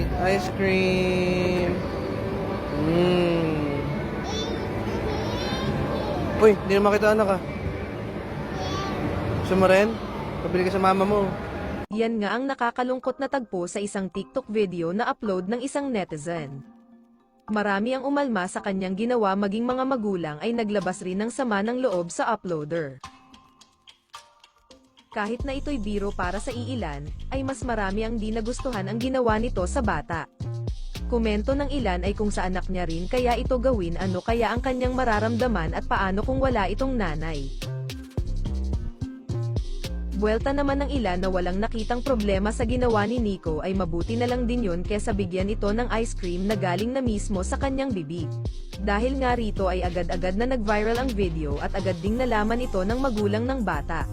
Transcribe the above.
Eat ice cream. Mmm. Uy, hindi na makita anak ah. Gusto mo? Pabili ka sa mama mo. Yan nga ang nakakalungkot na tagpo sa isang TikTok video na upload ng isang netizen. Marami ang umalma sa kanyang ginawa maging mga magulang ay naglabas rin ng sama ng loob sa uploader. Kahit na ito'y biro para sa iilan, ay mas marami ang di nagustuhan ang ginawa nito sa bata. Komento ng ilan ay kung sa anak niya rin kaya ito gawin ano kaya ang kanyang mararamdaman at paano kung wala itong nanay. Buwelta naman ng ilan na walang nakitang problema sa ginawa ni Nico ay mabuti na lang din yun kesa bigyan ito ng ice cream na galing na mismo sa kanyang bibig. Dahil nga rito ay agad-agad na nag-viral ang video at agad ding nalaman ito ng magulang ng bata.